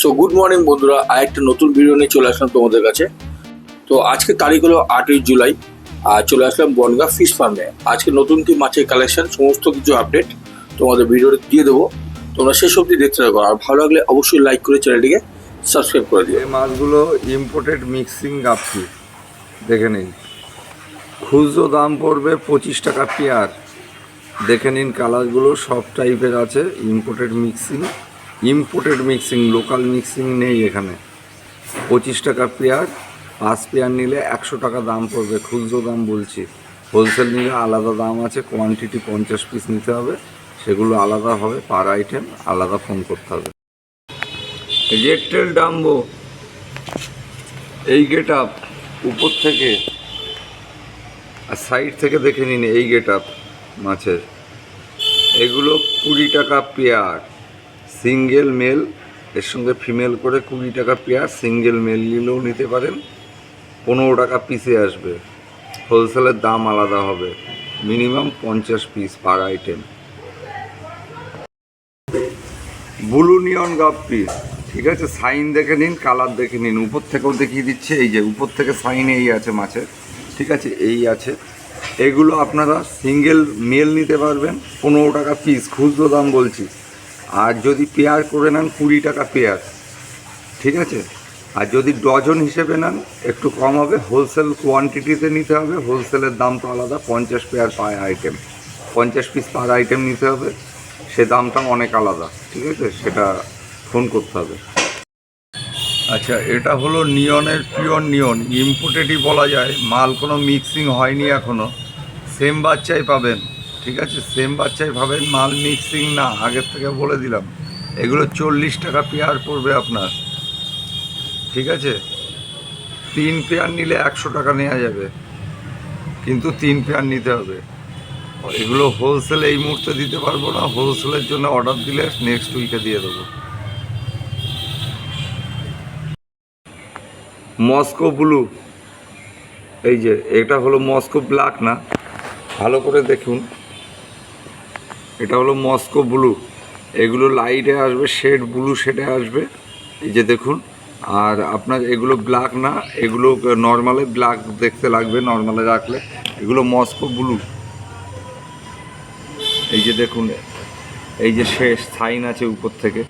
So good morning বন্ধুরা। আর একটা নতুন ভিডিও নিয়ে চলে আসলাম তোমাদের কাছে। তো আজকে তারিখ হলো আটই জুলাই, আর চলে আসলাম বনগা ফিশ ফার্মে আজকে নতুন কি মাছের কালেকশন সমস্ত কিছু আপডেট তোমাদের ভিডিওতে দিয়ে দেবো। তোমরা শেষ অবধি দেখতে থাকো। আর ভালো লাগলে অবশ্যই লাইক করে চ্যানেলটিকে সাবস্ক্রাইব করে দিও। এই মাছগুলো ইম্পোর্টেড মিক্সিং গাপ্পি দেখে নিন। খুচরো দাম পড়বে পঁচিশ টাকা পেয়ার। দেখে নিন কালারগুলো সব টাইপের আছে imported mixing imported mixing local mixing নেই এখানে। পঁচিশ টাকা পেয়ার পাঁচ পেয়ার নিলে একশো টাকা দাম পড়বে, খুচরো দাম বলছি। হোলসেল নিলে আলাদা দাম আছে কোয়ান্টিটি পঞ্চাশ পিস নিতে হবে, সেগুলো আলাদা হবে পার আইটেম আলাদা ফোন করতে হবে। রেড টেল ডাম্বো এই গেট আপ উপর থেকে আর সাইড থেকে দেখে নিন এই গেট আপ মাছের। এগুলো কুড়ি টাকা পেয়ার সিঙ্গেল মেল, এর সঙ্গে ফিমেল করে কুড়ি টাকা পেয়ার, সিঙ্গেল মেল নিলেও নিতে পারেন। পনেরো টাকা পিসে আসবে। হোলসেলের দাম আলাদা হবে। মিনিমাম পঞ্চাশ piece per item. Blue neon guppy ঠিক আছে, সাইন দেখে নিন, কালার দেখে নিন। উপর থেকেও দেখিয়ে দিচ্ছে, এই যে উপর থেকে সাইন এই আছে মাছের। ঠিক আছে, এই আছে। এগুলো আপনারা সিঙ্গেল মেল নিতে পারবেন। পনেরো টাকা পিস, খুচরো দাম বলছি। আর যদি পেয়ার করে নেন কুড়ি টাকা পেয়ার ঠিক আছে? আর যদি ডজন হিসেবে নেন, একটু কম হবে। হোলসেল কোয়ান্টিটিতে নিতে হবে হোলসেলের দাম তো আলাদা, পঞ্চাশ পেয়ার পার আইটেম পঞ্চাশ পিস পার আইটেম নিতে হবে, সে দামটা অনেক আলাদা, ঠিক আছে? সেটা ফোন করতে হবে। আচ্ছা এটা হলো নিয়নের পিওর নিয়ন। ইম্পোর্টেডই বলা যায়, মাল কোনো মিক্সিং হয়নি এখনও সেম বাচ্চাই পাবেন। ঠিক আছে সেম বাচ্চাই ভাবেন, মাল মিক্সিং না, আগের থেকে বলে দিলাম। এগুলো চল্লিশ টাকা পেয়ার পড়বে আপনার। ঠিক আছে? তিন পেয়ার নিলে একশো টাকা নেওয়া যাবে। কিন্তু তিন পেয়ার নিতে হবে। এগুলো হোলসেল এই মুহূর্তে দিতে পারব না। হোলসেলের জন্য অর্ডার দিলে নেক্সট উইকে দিয়ে দেবো। মস্কো ব্লু এই যে, এটা হলো মস্কো ব্ল্যাক না? ভালো করে দেখুন। এটা হলো মস্কো ব্লু। এগুলো লাইটে আসবে শেড ব্লু শেডে আসবে। এই যে দেখুন, আর আপনার এগুলো ব্ল্যাক না, এগুলো নর্মালে ব্ল্যাক দেখতে লাগবে নর্মালে রাখলে। এগুলো মস্কো ব্লু। এই যে দেখুন, এই যে শেষ সাইন আছে উপর থেকে,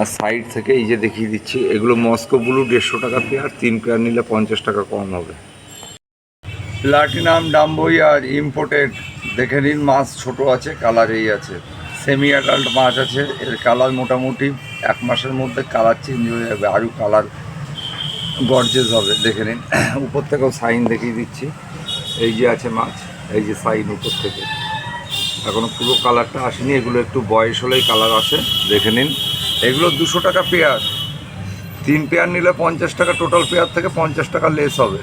আর সাইড থেকে এই যে দেখিয়ে দিচ্ছি, এগুলো মস্কো ব্লু দেড়শো টাকা পেয়ার তিন পেয়ার নিলে পঞ্চাশ টাকা কম হবে। প্লাটিনাম ডাম্বই আর ইম্পোর্টেড দেখে নিন, মাছ ছোট আছে কালার এই আছে। সেমি অ্যাডাল্ট মাছ আছে, এর কালার মোটামুটি এক মাসের মধ্যে কালার চেঞ্জ হয়ে যাবে, আরও কালার গর্জেস হবে, দেখে নিন। উপর থেকেও সাইন দেখিয়ে দিচ্ছি। এই যে আছে মাছ, এই যে সাইন উপর থেকে। এখনও পুরো কালারটা আসেনি, এগুলো একটু বয়স হলেই কালার আসে, দেখে নিন। এগুলো দুশো টাকা পেয়ার তিন পেয়ার নিলে পঞ্চাশ টাকা টোটাল পেয়ার থেকে পঞ্চাশ টাকা লেস হবে।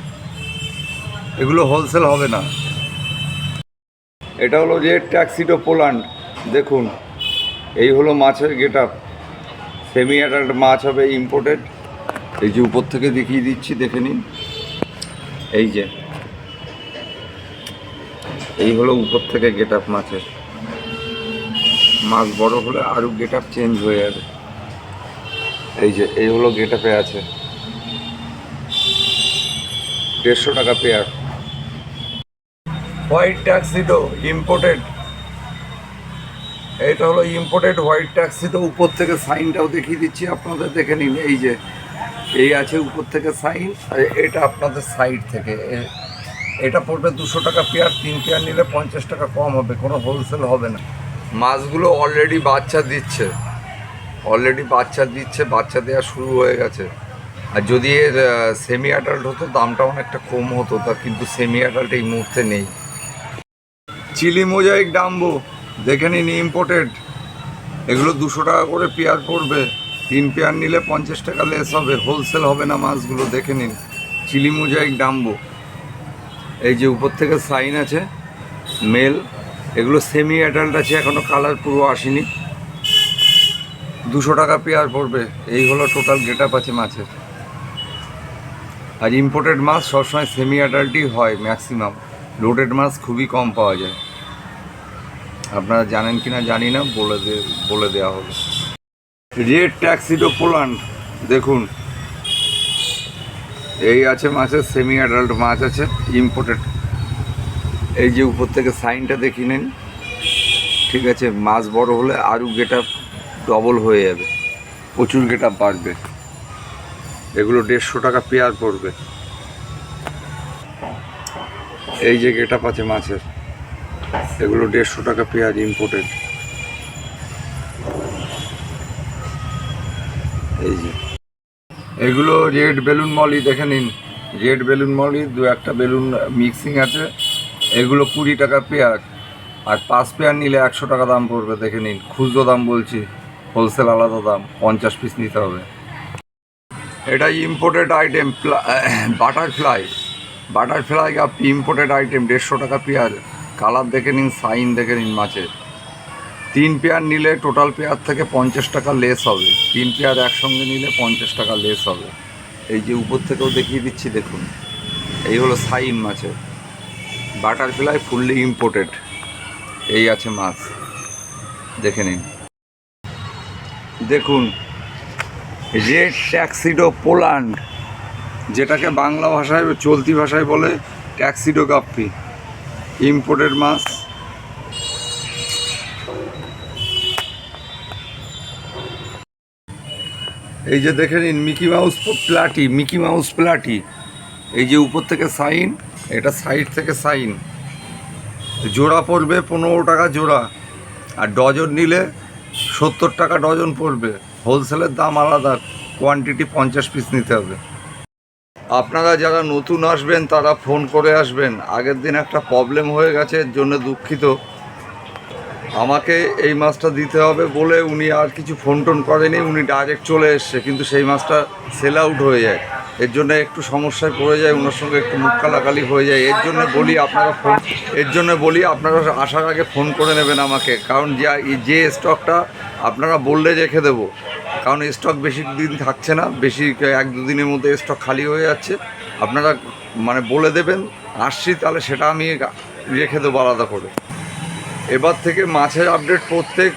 এগুলো হোলসেল হবে না। এটা হলো যে ট্যাক্সিডো পোল্যান্ড দেখুন, এই হলো মাছের গেট আপ সেমি অ্যাডাল্ট মাছ হবে ইম্পোর্টেড এই যে উপর থেকে দেখিয়ে দিচ্ছি, দেখে নিন। এই যে, এই হলো উপর থেকে গেট আপ মাছের। মাছ বড় হলে আরও গেট আপ চেঞ্জ হয়ে যাবে। এই যে, এই হলো গেট আপে আছে। দেড়শো টাকা পেয়ার হোয়াইট ট্যাক্সিডো ইম্পোর্টেড এটা হলো ইম্পোর্টেড হোয়াইট ট্যাক্সিডো উপর থেকে সাইনটাও দেখিয়ে দিচ্ছি, আপনাদের দেখে নিন। এই যে, এই আছে উপর থেকে সাইন, আর এটা আপনাদের সাইড থেকে। এটা পড়বে দুশো টাকা পেয়ার, তিন পেয়ার নিলে পঞ্চাশ টাকা কম হবে, কোনো হোলসেল হবে না। মাছগুলো অলরেডি বাচ্চা দিচ্ছে। অলরেডি বাচ্চা দিচ্ছে, বাচ্চা দেওয়া শুরু হয়ে গেছে। আর যদি এর সেমি অ্যাডাল্ট হতো, দামটা অনেকটা কম হতো, তা কিন্তু সেমি অ্যাডাল্ট এই মুহূর্তে নেই। চিলি মোজাইক ডাম্বো, দেখে নিন ইম্পোর্টেড এগুলো দুশো টাকা করে পেয়ার পড়বে। তিন পেয়ার নিলে পঞ্চাশ টাকা লেস হবে হোলসেল হবে না মাছগুলো, দেখে নিন। Chilli mosaic dumbo. এই যে উপর থেকে সাইন আছে মেল এগুলো সেমি অ্যাডাল্ট আছে এখনও কালার পুরো আসেনি। দুশো টাকা পেয়ার পড়বে। এই হলো টোটাল গেট আপ আছে মাছের। আর ইম্পোর্টেড মাছ সবসময় সেমি অ্যাডাল্টই হয় ম্যাক্সিমাম লোডেড মাছ খুবই কম পাওয়া যায়। আপনারা জানেন কি না জানি না, বলে বলে দেওয়া হবে। রেড ট্যাক্সিডো পোল্যান্ড দেখুন। এই আছে মাছের সেমি অ্যাডাল্ট মাছ আছে ইম্পোর্টেড এই যে উপর থেকে সাইনটা দেখি নেন। ঠিক আছে মাছ বড় হলে আরও গেট ডবল হয়ে যাবে। প্রচুর গেট আপ বাড়বে। এগুলো দেড়শো টাকা পেয়ার পড়বে। এই যে গেট আছে মাছের, এগুলো দেড়শো টাকা পেঁয়াজ ইম্পোর্টেড এই যে। এগুলো রেড বেলুন মলি দেখে নিন। রেড বেলুন মলি দু একটা বেলুন মিক্সিং আছে। এগুলো কুড়ি টাকা পেয়ার আর পাঁচ পেয়ার নিলে একশো টাকা দাম পড়বে, দেখে নিন। খুচরো দাম বলছি হোলসেল আলাদা দাম, পঞ্চাশ পিস নিতে হবে। এটা imported item butterfly butterfly up imported item, দেড়শো টাকা পেয়ার। কালার দেখে নিন, সাইন দেখে নিন মাছের তিন পেয়ার নিলে টোটাল পেয়ার থেকে পঞ্চাশ টাকা লেস হবে। তিন পেয়ার একসঙ্গে নিলে পঞ্চাশ টাকা লেস হবে। এই যে উপর থেকেও দেখিয়ে দিচ্ছি, দেখুন। এই হলো সাইন মাছের বাটারফ্লাই ফুললি ইম্পোর্টেড। এই আছে মাছ। দেখে নিন। দেখুন, রেড ট্যাক্সিডো পোল্যান্ড। যেটাকে বাংলা ভাষায় চলতি ভাষায় বলে ট্যাক্সিডো গাপ্পি ইম্পোর্টেড মাছ। এই যে দেখে নিন, Mickey Mouse platy, Mickey Mouse platy. এই যে উপর থেকে সাইন, এটা সাইড থেকে সাইন। জোড়া পড়বে পনেরো টাকা জোড়া, আর ডজন নিলে সত্তর টাকা ডজন পড়বে। হোলসেলের দাম আলাদা, কোয়ান্টিটি পঞ্চাশ পিস নিতে হবে। আপনারা যারা নতুন আসবেন, তারা ফোন করে আসবেন। আগের দিন একটা প্রবলেম হয়ে গেছে, এর জন্য দুঃখিত। আমাকে এই মাছটা দিতে হবে বলে উনি আর কিছু ফোন টোন করেনি, উনি ডাইরেক্ট চলে এসছে, কিন্তু সেই মাছটা সেল আউট হয়ে যায়। এর জন্য একটু সমস্যায় পড়ে যায় ওনার সঙ্গে একটু মুখ কালাকালি হয়ে যায়। এর জন্য বলি আপনারা ফোন, এর জন্য বলি আপনারা আসার আগে ফোন করে নেবেন আমাকে, কারণ যা, যে স্টকটা আপনারা বললে রেখে দেবো। কারণ স্টক বেশি দিন থাকছে না, বেশি এক দুদিনের মধ্যে স্টক খালি হয়ে যাচ্ছে। আপনারা মানে বলে দেবেন, আসছি তাহলে সেটা আমি রেখে দেবো আলাদা করে। এবার থেকে মাছের আপডেট প্রত্যেক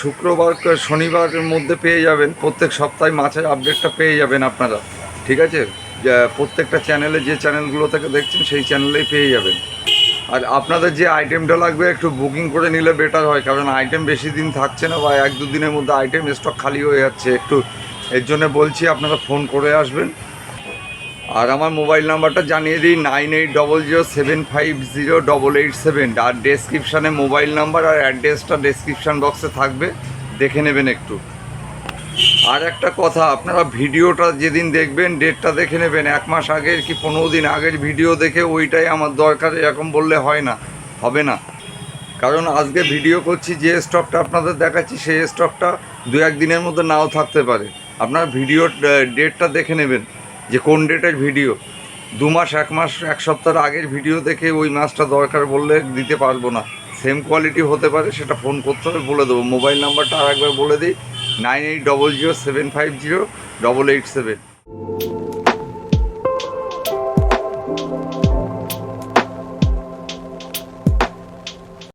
শুক্রবার শনিবারের মধ্যে পেয়ে যাবেন। প্রত্যেক সপ্তাহে মাছের আপডেটটা পেয়ে যাবেন আপনারা। ঠিক আছে? প্রত্যেকটা চ্যানেলে যে চ্যানেলগুলো থেকে দেখছেন, সেই চ্যানেলেই পেয়ে যাবেন। আর আপনাদের যে আইটেমটা লাগবে একটু বুকিং করে নিলে বেটার হয়, কারণ আইটেম বেশি দিন থাকছে না বা এক দু দিনের মধ্যে আইটেম স্টক খালি হয়ে যাচ্ছে। একটু এর জন্য বলছি, আপনারা ফোন করে আসবেন। আর আমার মোবাইল নাম্বারটা জানিয়ে দিই nine eight double zero seven five zero double eight seven আর ডেসক্রিপশানে মোবাইল নাম্বার আর অ্যাড্রেসটা ডেসক্রিপশান বক্সে থাকবে। দেখে নেবেন একটু। আর একটা কথা, আপনারা ভিডিওটা যেদিন দেখবেন, ডেটটা দেখে নেবেন। এক মাস আগের কি পনেরো দিন আগের ভিডিও দেখে ওইটাই আমার দরকার, এরকম বললে হয় না, হবে না। কারণ আজকে ভিডিও করছি, যে স্টকটা আপনাদের দেখাচ্ছি, সেই স্টকটা দু এক দিনের মধ্যে নাও থাকতে পারে। আপনার ভিডিওর ডেটটা দেখে নেবেন, যে কোন ডেটের ভিডিও। দু মাস, এক মাস, এক সপ্তাহের আগের ভিডিও দেখে ওই মাছটা দরকার বললে দিতে পারব না। সেম কোয়ালিটি হতে পারে, সেটা ফোন করতে হবে, বলে দেবো। মোবাইল নাম্বারটা আর একবার বলে দিই nine eight double zero seven five zero double eight seven